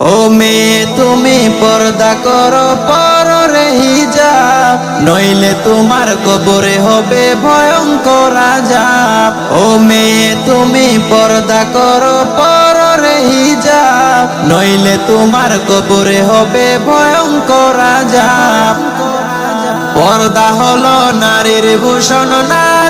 ও মেয়ে, তুমি পর্দা করো, পর রে হিজাব নইলে তোমার কবরে হবে ভয়ঙ্কর আজাব। ও মেয়ে, তুমি পর্দা করো, পর রে হিজাব নইলে তোমার কবরে হবে ভয়ঙ্কর আজাব। পর্দা হলো নারীর ভূষণ নারীর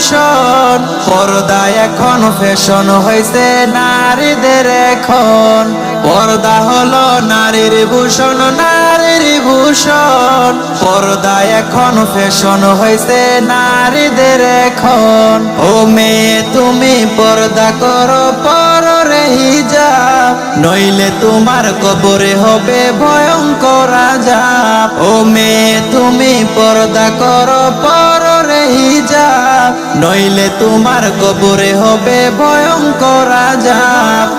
ভূষণ পর্দা এখন ফ্যাশন হয়েছে নারীদের এখন। পর্দা হলো নারীর ভূষণ নারীর ভূষণ পর্দা এখন ফ্যাশন হয়েছে নারীদের এখন। ও মেয়ে, তুমি পর্দা করো, পর হিজাব। নইলে তোমার কবরে হবে ভয়ঙ্কর আজাব ও মেয়ে, তুমি পর্দা করো, পর হিজাব নইলে তোমার কবরে হবে ভয়ঙ্কর আজাব।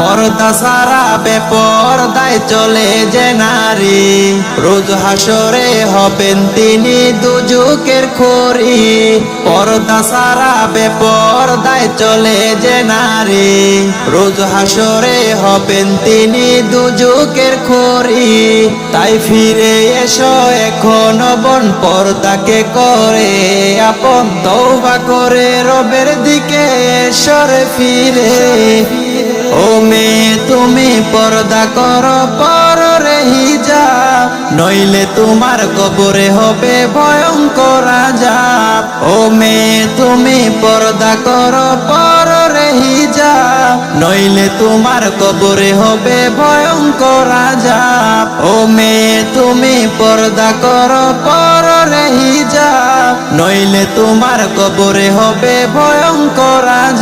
পর্দা সারা বেপর্দায় চলে যে নারী। রোজ হাসরে হবেন তিনি দুজুকের খড়ি। পর্দা সারা বেপর্দায় চলে যে নারী। রোজ হাসরে হবেন তিনি দুজুকের খড়ি। তাই ফিরে এসো এখন বন, পর্দাকে করে আপন তৌবা করে রবের দিকে সরে ফিরে। ও মেয়ে তুমি পর্দা করো, পর রে হিজাব। নইলে তোমার কবরে হবে ভয়ঙ্কর আজাব। ও মেয়ে, তুমি পর্দা করো, পর রে যা নইলে তোমার কবরে হবে ভয়ঙ্কর আজাব। ও মেয়ে, তুমি পর্দা করো, পর রে যা নইলে তোমার কবরে হবে ভয়ঙ্কর আজাব।